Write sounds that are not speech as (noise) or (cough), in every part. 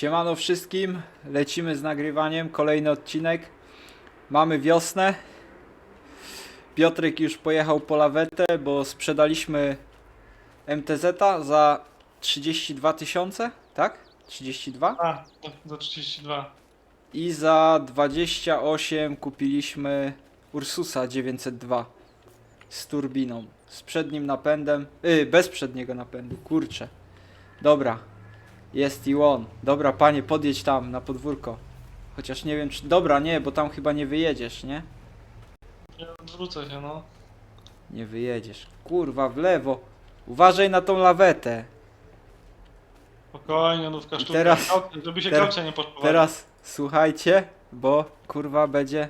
Siemano wszystkim, lecimy z nagrywaniem, kolejny odcinek. Mamy wiosnę. Piotrek już pojechał po lawetę, bo sprzedaliśmy MTZ za 32 tysiące, tak? 32? A, do, do 32. I za 28 kupiliśmy Ursusa 902 z turbiną, z przednim napędem, yy, bez przedniego napędu, kurczę. Dobra, jest i on. Dobra, panie, podjedź tam na podwórko. Chociaż nie wiem czy... Dobra, nie, bo tam chyba nie wyjedziesz, nie? Nie odwrócę się, no. Nie wyjedziesz. Kurwa, w lewo. Uważaj na tą lawetę. Spokojnie, nówka sztuka. teraz- Kaucja, żeby się teraz- kaucja nie. Teraz słuchajcie, bo kurwa będzie.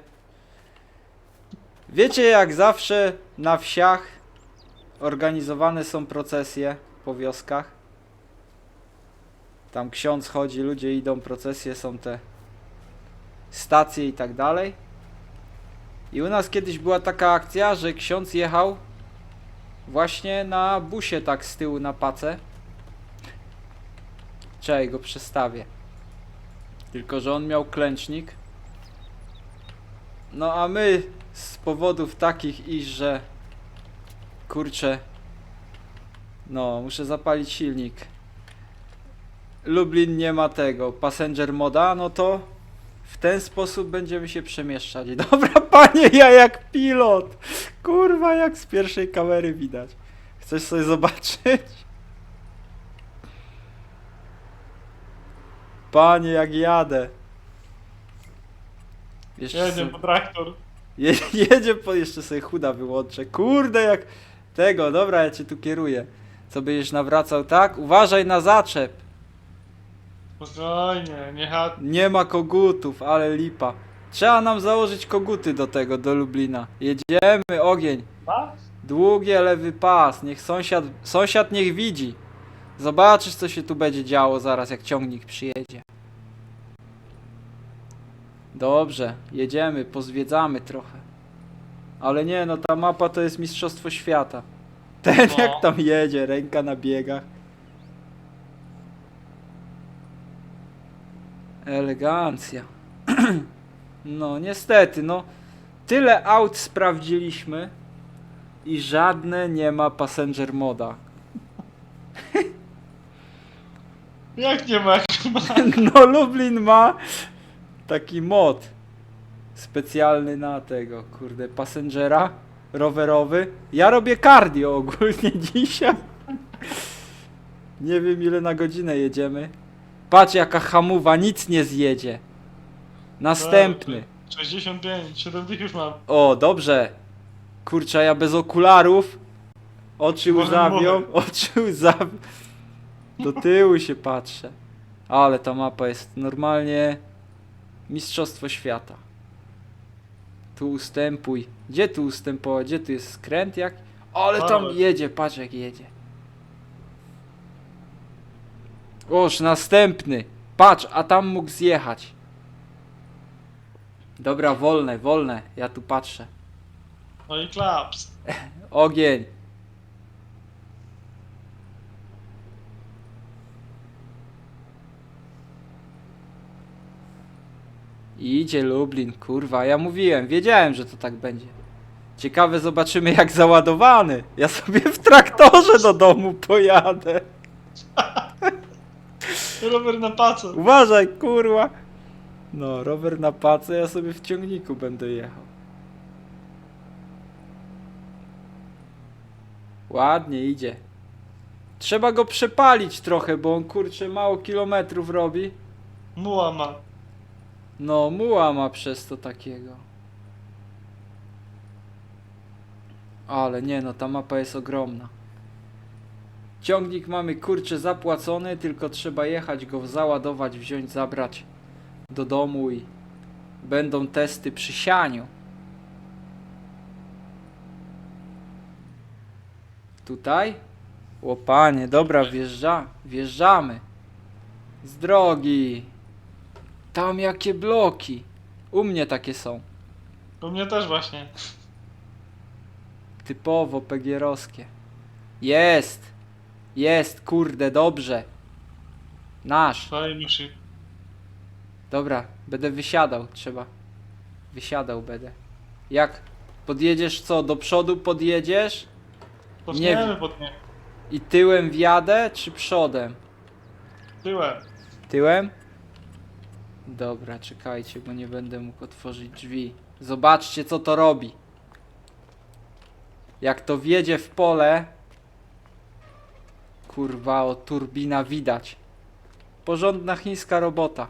Wiecie, jak zawsze na wsiach organizowane są procesje po wioskach. Tam ksiądz chodzi, ludzie idą, procesje są te stacje i tak dalej. I u nas kiedyś była taka akcja, że ksiądz jechał właśnie na busie tak z tyłu na pacę. Czekaj, go przestawię. Tylko, że on miał klęcznik. No a my z powodów takich, iż że kurczę, no muszę zapalić silnik. Lublin nie ma tego, passenger moda, no to w ten sposób będziemy się przemieszczać. (laughs) Dobra, panie, ja jak pilot. Kurwa, jak z pierwszej kamery widać. Chcesz sobie zobaczyć? Panie, jak jadę. Jeszcze Jedzie sobie, po traktor. (laughs) je, jedzie po jeszcze sobie chuda wyłączę. Kurde, jak tego, dobra, ja cię tu kieruję. Co będziesz nawracał tak? Uważaj na zaczep. Spokojnie, nie chat. Nie ma kogutów, ale lipa. Trzeba nam założyć koguty do tego, do Lublina. Jedziemy, ogień. A? Długie lewy pas, niech sąsiad, sąsiad niech widzi. Zobaczysz co się tu będzie działo zaraz jak ciągnik przyjedzie. Dobrze, jedziemy, pozwiedzamy trochę. Ale nie, no ta mapa to jest mistrzostwo świata. Ten No. jak tam jedzie, ręka na biegach. Elegancja. (clears throat) No niestety, no tyle aut sprawdziliśmy i żadne nie ma passenger moda. (laughs) Jak nie ma? (laughs) No Lublin ma taki mod specjalny na tego, kurde, passengera rowerowy. Ja robię cardio ogólnie (laughs) dzisiaj. Nie wiem ile na godzinę jedziemy. Patrz jaka hamuwa, nic nie zjedzie. Następny. 65, 70 już mam. O, dobrze. Kurczę, ja bez okularów. Oczy łzawią, (laughs) oczy łzawią. Do tyłu się patrzę. Ale ta mapa jest normalnie mistrzostwo świata. Tu ustępuj. Gdzie tu ustępować? Gdzie tu jest skręt jak? Ale tam jedzie, patrz jak jedzie. Oż, następny. Patrz, a tam mógł zjechać. Dobra, wolne, wolne. Ja tu patrzę. No i klaps. (laughs) Ogień. Idzie Lublin, kurwa, ja mówiłem, wiedziałem, że to tak będzie. Ciekawe, zobaczymy jak załadowany. Ja sobie w traktorze do domu pojadę. (laughs) Rower na paco. Uważaj, kurwa. No, rower na pace, ja sobie w ciągniku będę jechał. Ładnie idzie. Trzeba go przepalić trochę, bo on kurczę mało kilometrów robi. Muła ma. No, muła ma przez to takiego. Ale nie no, ta mapa jest ogromna. Ciągnik mamy kurczę zapłacony, tylko trzeba jechać go załadować, wziąć, zabrać do domu i będą testy przy sianiu. Tutaj? Łopanie, dobra, wjeżdża, wjeżdżamy. Z drogi. Tam jakie bloki. U mnie takie są. U mnie też właśnie. Typowo pegierowskie. Jest! Jest, kurde, dobrze. Nasz. Szyb. Dobra, będę wysiadał, trzeba. Wysiadał będę. Jak? Podjedziesz co? Do przodu podjedziesz? Poczniemy nie. I tyłem wjadę, czy przodem? Tyłem. Tyłem? Dobra, czekajcie, bo nie będę mógł otworzyć drzwi. Zobaczcie, co to robi. Jak to wjedzie w pole. Kurwa, o turbina widać. Porządna chińska robota.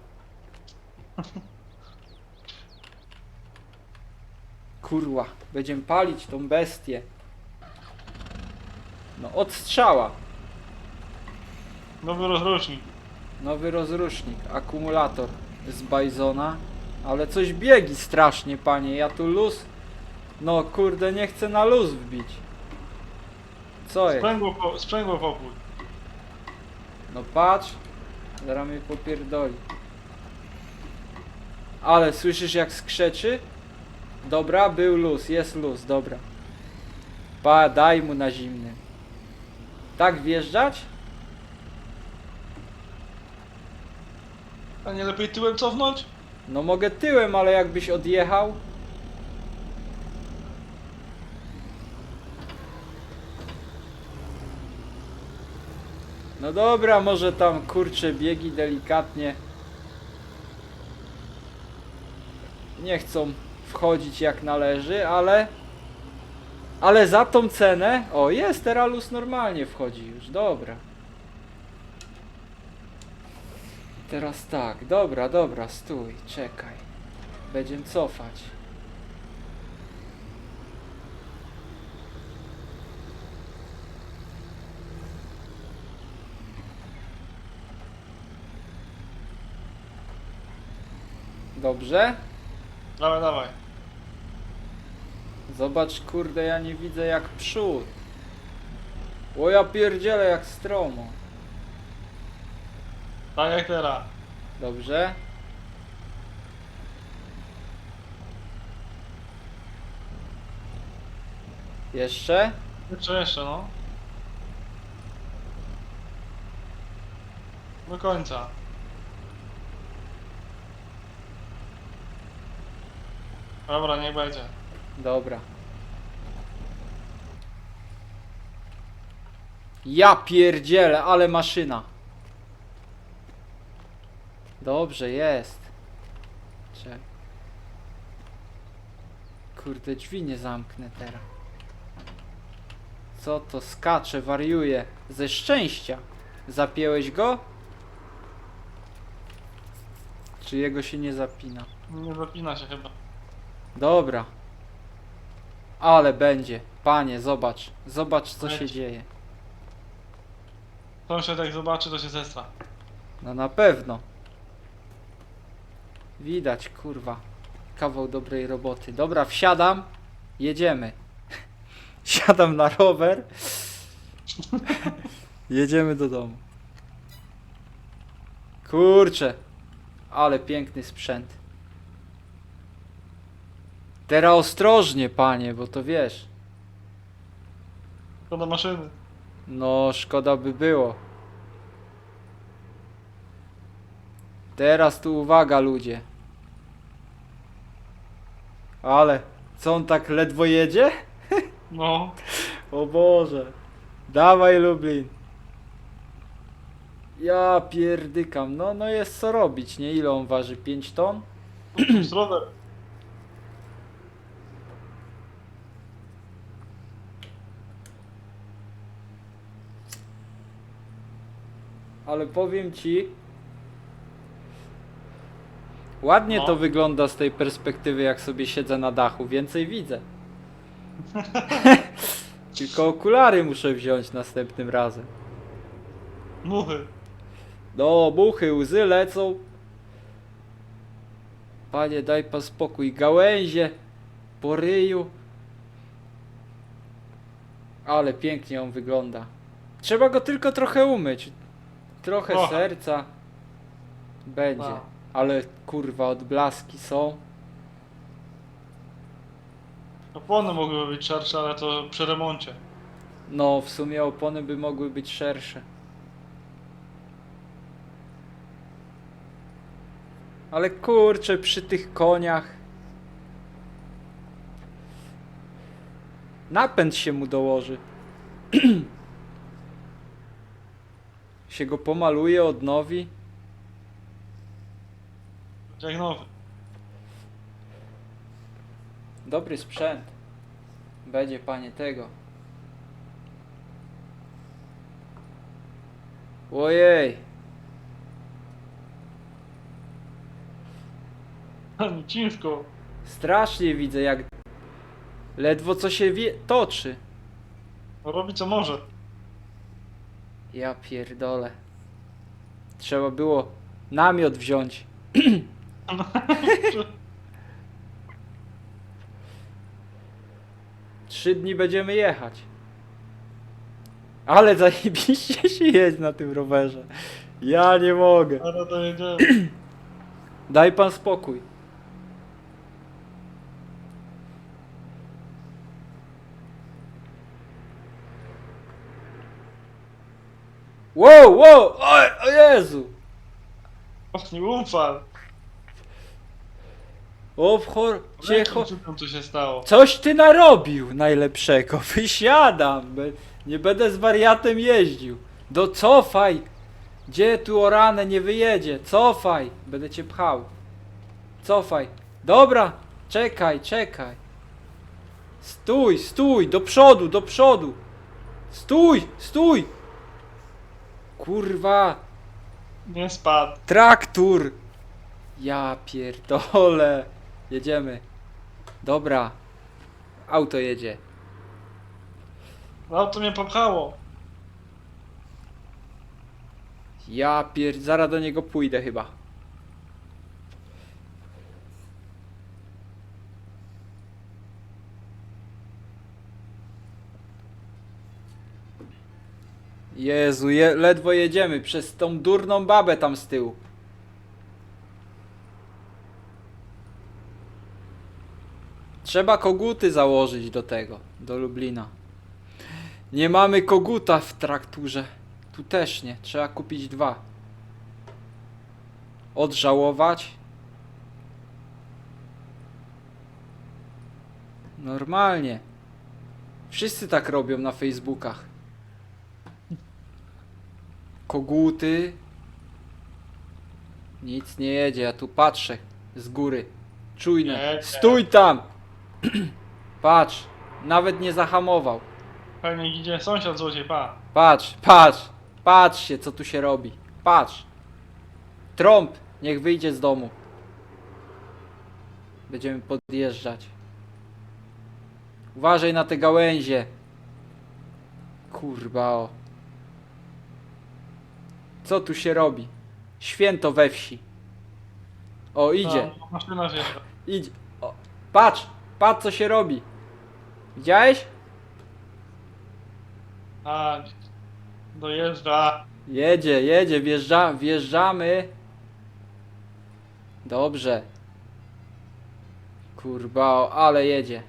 Kurwa, będziemy palić tą bestię. No, od strzała. Nowy rozrusznik. Nowy rozrusznik, akumulator z Bizona, ale coś biegi strasznie, panie. Ja tu luz. No kurde, nie chcę na luz wbić. Co jest? Sprzęgło, po, sprzęgło popój. No patrz, zaraz mnie popierdoli. Ale słyszysz jak skrzeczy? Dobra, był luz, jest luz, dobra. Pa, daj mu na zimny. Tak wjeżdżać? A nie lepiej tyłem cofnąć? No mogę tyłem, ale jakbyś odjechał. No dobra, może tam kurcze biegi delikatnie. Nie chcą wchodzić jak należy, ale. Ale za tą cenę. O, jest, Teralus normalnie wchodzi już, dobra. Teraz tak, dobra, dobra, stój, czekaj. Będziemy cofać. Dobrze? Dawaj, dawaj. Zobacz, kurde, ja nie widzę jak przód. O ja pierdzielę jak stromo. Tak jak teraz. Dobrze? Jeszcze? Jeszcze, jeszcze, no. Do końca. Dobra, niech będzie. Dobra. Ja pierdzielę, ale maszyna. Dobrze, jest. Czekaj. Kurde, drzwi nie zamknę teraz. Co to skacze, wariuje? Ze szczęścia. Zapięłeś go? Czy jego się nie zapina? Nie zapina się chyba. Dobra. Ale będzie. Panie, zobacz. Zobacz co się Leci. dzieje. Sąsiad jak zobaczy, to się zestra. No na pewno. Widać, kurwa. Kawał dobrej roboty. Dobra, wsiadam. Jedziemy. (laughs) Siadam na rower. (laughs) Jedziemy do domu. Kurczę. Ale piękny sprzęt. Teraz ostrożnie, panie, bo to wiesz. To do maszyny. No, szkoda by było. Teraz tu uwaga, ludzie. Ale, co on tak ledwo jedzie? (laughs) No. O Boże. Dawaj, Lublin. Ja pierdykam. No, no jest co robić, nie? Ile on waży? 5 ton? (clears throat) Ale powiem ci. Ładnie No. to wygląda z tej perspektywy, jak sobie siedzę na dachu. Więcej widzę. (laughs) Tylko okulary muszę wziąć następnym razem. Muchy. No, buchy, łzy lecą. Panie, daj pan spokój. Gałęzie po ryju. Ale pięknie on wygląda. Trzeba go tylko trochę umyć. Trochę serca. Będzie. Ale kurwa, odblaski są. Opony mogły być szersze, ale to przy remoncie. No, w sumie opony by mogły być szersze. Ale kurczę, przy tych koniach. Napęd się mu dołoży. (clears throat) się go pomaluje, odnowi. Jak nowy. Dobry sprzęt. Będzie panie tego. Ojej. Ciężko. Strasznie widzę jak ledwo co się wie toczy. Robi co może. Ja pierdolę. Trzeba było namiot wziąć. (clears throat) Trzy dni będziemy jechać. Ale zajebiście się jeździ na tym rowerze. Ja nie mogę. (clears throat) Daj pan spokój. Wow, wow, o, o Jezu! Och, nie ufal. O, wchor, tam tu się stało? Coś ty narobił najlepszego. (laughs) Wysiadam. Be- Nie będę z wariatem jeździł. Docofaj. Gdzie tu o ranę nie wyjedzie? Cofaj. Będę cię pchał. Cofaj. Dobra. Czekaj, czekaj. Stój, stój. Do przodu, do przodu. Stój, stój. Kurwa. Nie spadł. Traktur! Ja pierdolę. Jedziemy. Dobra. Auto jedzie. No to mnie popchało. Ja pier... Zaraz do niego pójdę chyba. Jezu, je... ledwo jedziemy przez tą durną babę tam z tyłu. Trzeba koguty założyć do tego, do Lublina. Nie mamy koguta w trakturze. Tu też nie. Trzeba kupić dwa. Odżałować. Normalnie. Wszyscy tak robią na Facebookach. Koguty. Nic nie jedzie, ja tu patrzę z góry. Czujne. Stój tam! (clears throat) Patrz, nawet nie zahamował. Fajnie idzie sąsiad złodziej, pa. Patrz, patrz, patrzcie co tu się robi. Patrz. Trąb, niech wyjdzie z domu. Będziemy podjeżdżać. Uważaj na te gałęzie. Kurba o. Co tu się robi? Święto we wsi. O, idzie. A, maszyna. Idź. O, patrz, patrz co się robi. Widziałeś? A, dojeżdża. Jedzie, jedzie, wjeżdża, wjeżdżamy. Dobrze. Kurba, o, ale jedzie.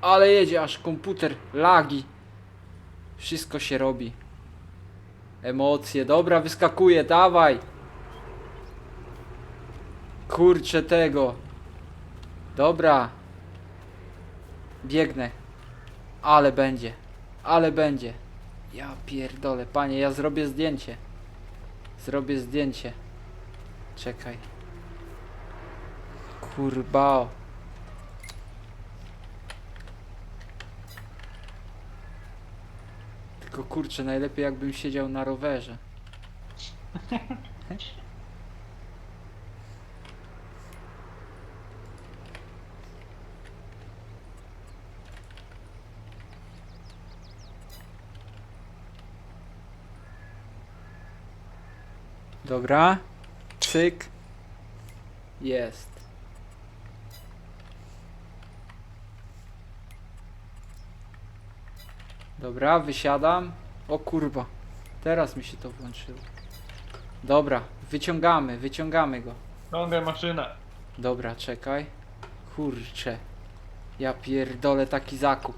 Ale jedzie, aż komputer lagi. Wszystko się robi. Emocje, dobra, wyskakuje, dawaj. Kurczę tego. Dobra. Biegnę. Ale będzie. Ale będzie. Ja pierdolę, panie, ja zrobię zdjęcie. Zrobię zdjęcie. Czekaj. Kurbao. Tylko kurczę, najlepiej jakbym siedział na rowerze. Dobra. Czyk. Jest. Dobra, wysiadam. O kurwa. Teraz mi się to włączyło. Dobra, wyciągamy, wyciągamy go. Ciągaj maszynę. Dobra, czekaj. Kurczę. Ja pierdolę taki zakup.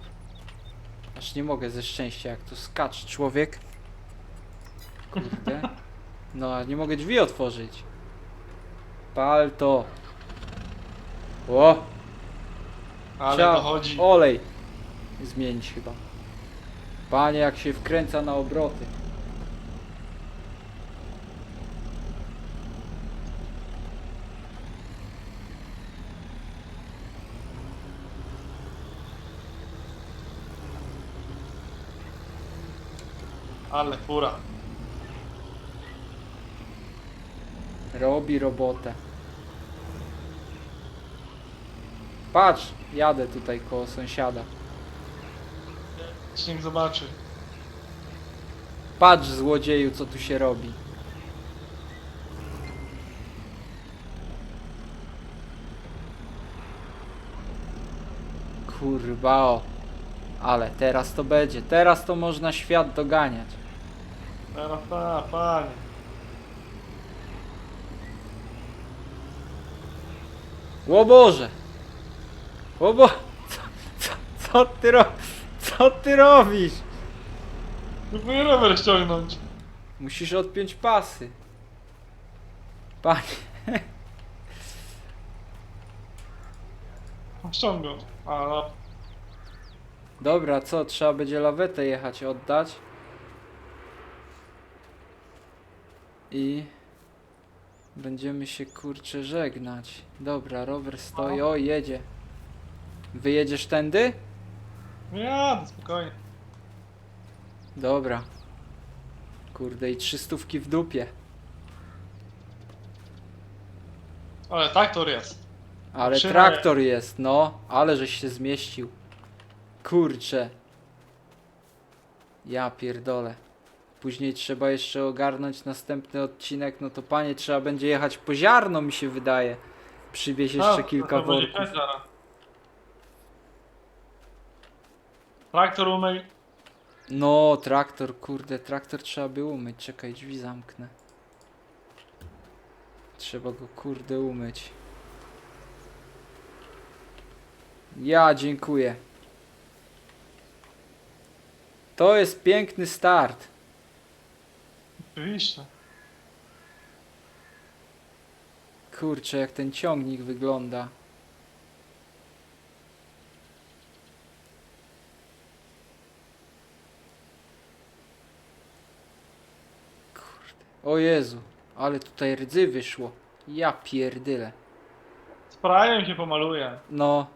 Aż nie mogę ze szczęścia, jak to skacz człowiek. Kurde. No, a nie mogę drzwi otworzyć. Pal to. O! Ale Trzeba to chodzi. olej zmienić chyba. Panie, jak się wkręca na obroty. Ale fura. Robi robotę. Patrz, jadę tutaj koło sąsiada. Niech zobaczy. Patrz złodzieju, co tu się robi. Kurwa o. Ale teraz to będzie. Teraz to można świat doganiać. Teraz ta, panie. O Boże! O Bo... (laughs) Co, co, co ty ro... Co ty robisz? Próbuję rower ściągnąć. Musisz odpiąć pasy. Panie. Ściągam. A, no. Dobra, co? Trzeba będzie lawetę jechać oddać. I będziemy się kurczę żegnać. Dobra, rower stoi, o jedzie. Wyjedziesz tędy? Jadę, spokojnie. Dobra. Kurde, i trzystówki w dupie. Ale traktor jest. Ale Maszyna traktor jest, no. Ale żeś się zmieścił. Kurczę. Ja pierdolę. Później trzeba jeszcze ogarnąć następny odcinek, no to panie, trzeba będzie jechać po ziarno, mi się wydaje. Przywieźć jeszcze A, kilka to worków. zaraz. Traktor umyj. No, traktor, kurde, traktor trzeba by umyć. Czekaj, drzwi zamknę. Trzeba go, kurde, umyć. Ja dziękuję. To jest piękny start. Oczywiście. Kurczę, jak ten ciągnik wygląda. O Jezu, ale tutaj rdzy wyszło. Ja pierdyle. Sprajem się pomaluje. No,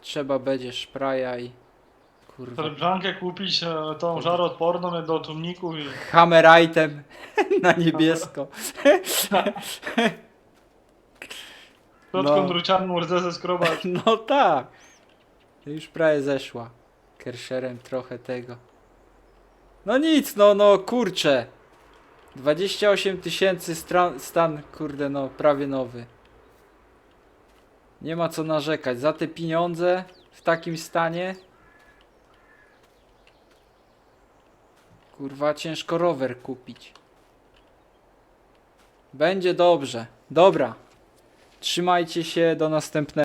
trzeba będzie szpraja i... Kurwa. Torbrzankę kupić, e, tą żaroodporną do tłumników i... Hammerite'em (laughs) na niebiesko. (laughs) Środką No. drucianą mordzę skrobać. (laughs) No tak. Już prawie zeszła. Kerszerem trochę tego. No nic, no, no, kurczę. 28 tysięcy stan, kurde, no, prawie nowy. Nie ma co narzekać. Za te pieniądze w takim stanie. Kurwa, ciężko rower kupić. Będzie dobrze. Dobra. Trzymajcie się, do następnego.